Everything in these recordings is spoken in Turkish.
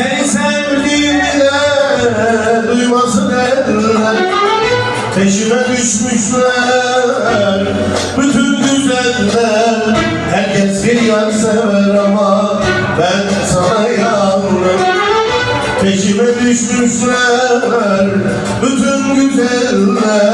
Seni sevdiğimi de duymasın eller Peşime düşmüşler bütün güzeller. Herkes bir yan sever ama ben sana yavrum Peşime düşmüşler bütün güzeller.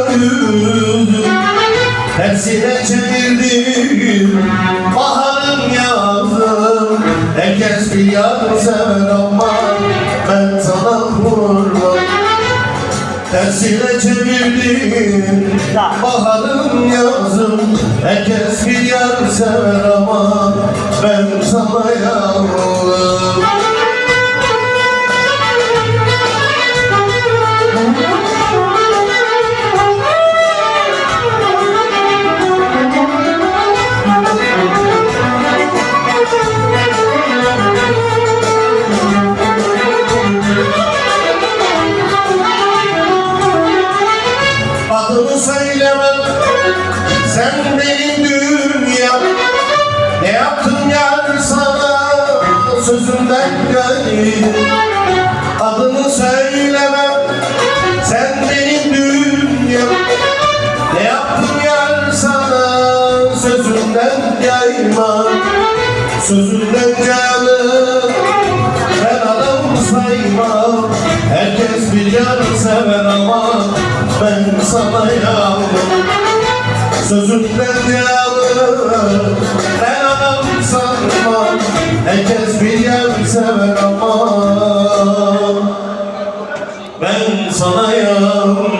Gülmüyor yüzüm Tersine çevirdim. Baharım yazım Herkes bir yar sever ama ben sana vurmam Tersine çevirdim baharım yazım Herkes bir yar sever ama Sen benim dünyam Ne yaptım yar sana? Sözümden geldim Adını söylemem. Sen benim dünyam Ne yaptım yar sana? Sözümden yayma Sözümden canım ben adam saymam. Herkes bir yar sever ama Ben sana yandım Sözümden yalı Ben adam sanmam Herkes bir yer sever ama Ben sana yandım